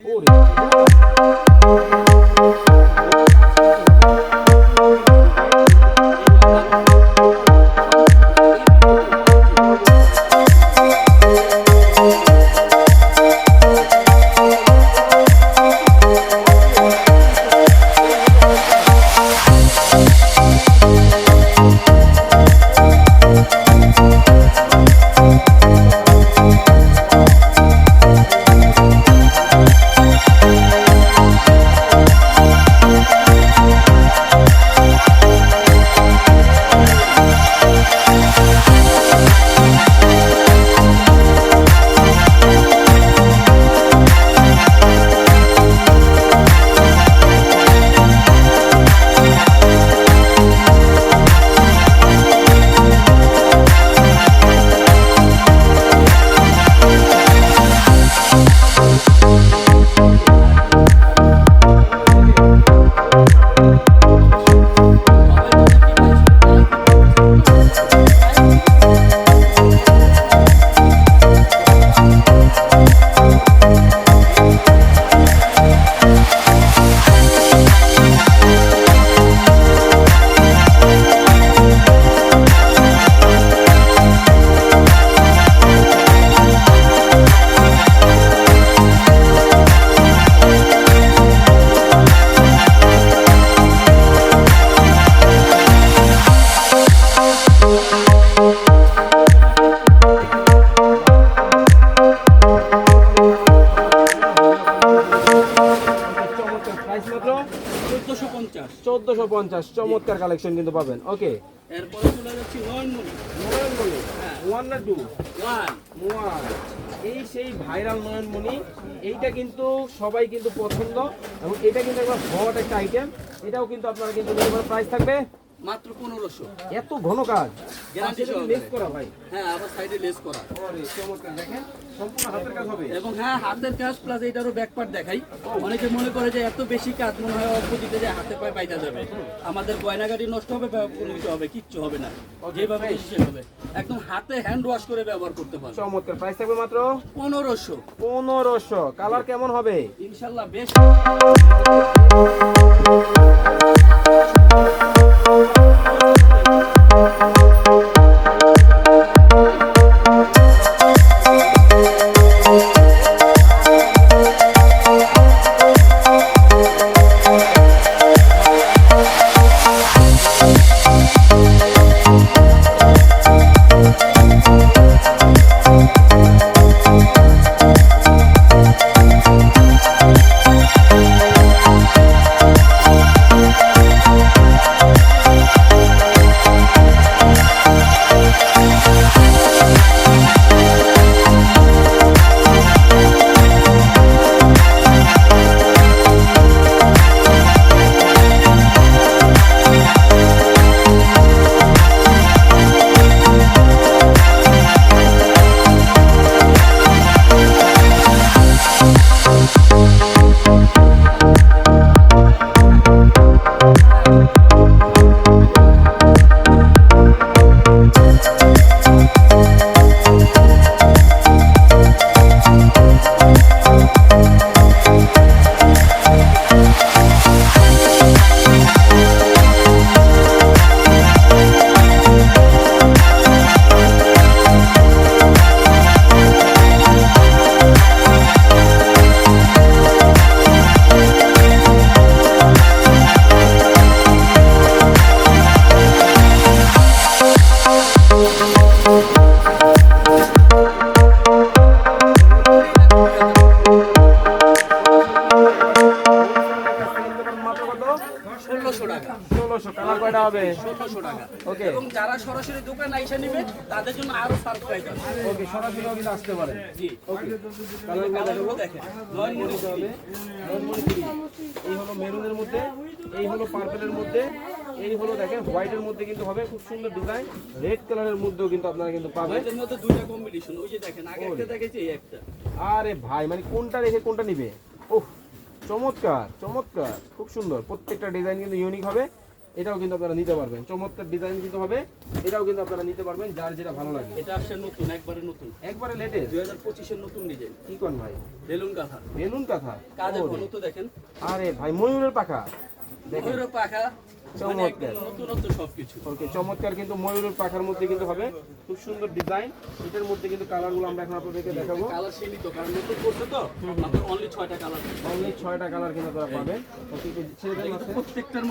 চমৎকার চোদ্দশো পঞ্চাশ। চমৎকার কালেকশন কিন্তু পাবেন। ওকে এরপরে চলে যাচ্ছি নয়নমণি ওয়ান না টু ওয়ান ওয়ান এই সেই ভাইরাল নয়নমণি এইটা কিন্তু সবাই কিন্তু পছন্দ। এবং এটা কিন্তু একবার হট একটা আইটেম এটাও কিন্তু আপনারা কিন্তু প্রাইস থাকবে মাত্র পনেরোশো। এত ঘন কাজ। পাশে সহকারে। লেস করা ভাই। হ্যাঁ আবার সাইডে লেস করা। চমৎকার। দেখেন সম্পূর্ণ হাতের কাজ হবে। এবং হ্যাঁ হাতের কাজ প্লাস ব্যাকপার্ট দেখাই। অনেকে মনে করে যে এত বেশি কাজ মনে হয় অল্প দিতে যে হাতে পায়ে পাইতে যাবে। আমাদের গয়নাগাড়ি নষ্ট হবে কোনো কিছু হবে কিচ্ছু হবে না। যেভাবে হবে। একদম হাতে হ্যান্ড ওয়াশ করে ব্যবহার করতে পারবে। চমৎকার। প্রাইস থাকবে মাত্র? পনেরোশো। পনেরোশো। কালার কেমন হবে? ইনশাল্লাহ বেশ। কয়টা হবে। ষোলোশো টাকা। ওকে। এবং যারা সরাসরি দোকান আইসা নিবে তাদের জন্য আরও সারপ্রাইজ আছে। ওকে সরাসরিও কিন্তু আসতে পারে। জি। ওকে কালারগুলো দেখেন হবে। এই হলো মেরুনের মধ্যে এই হলো পার্পেলের মধ্যে এই হলো দেখেন হোয়াইটের মধ্যে কিন্তু হবে। খুব সুন্দর ডিজাইন। রেড কালারের মধ্যেও কিন্তু আপনারা কিন্তু পাবেন। এদের মধ্যে দুইটা কম্বিনেশন ওই যে দেখেন আগে একটা দেখেছি এই একটা। আরে ভাই মানে কোনটা রেখে কোনটা নিবে? ওহ চমৎকার চমৎকার। খুব সুন্দর। প্রত্যেকটা ডিজাইন কিন্তু ইউনিক হবে। এটাও কিন্তু আপনারা নিতে পারবেন। চমৎকার ডিজাইন কিন্তু হবে। এটাও কিন্তু আপনারা নিতে পারবেন যার যেটা ভালো লাগে। এটা আসছে নতুন একবারে নতুন। একবারে লেটেস্ট দুই হাজার পঁচিশের নতুন ডিজাইন কি কোন ভাই। বেলুন কাঁথা। বেলুন কাঁথা। কাজের। ঘনত্ব দেখেন। আরে ভাই ময়ূরের পাখা। দেখেন। ময়ূরের পাখা। মানে চমৎকার। সবকিছু। ওকে চমৎকার কিন্তু ময়ূরের পাখার মধ্যে কিন্তু হবে। খুব সুন্দর ডিজাইন এটার মধ্যে কিন্তু কালারগুলো আমরা এখন আপনাদেরকে দেখাবো। কালার সীমিত কারণ নতুন করছে তো। আপনার অনলি ছয়টা কালার অনলি ছয়টা কালার কিন্তু আপনারা পাবেন। প্রত্যেকটার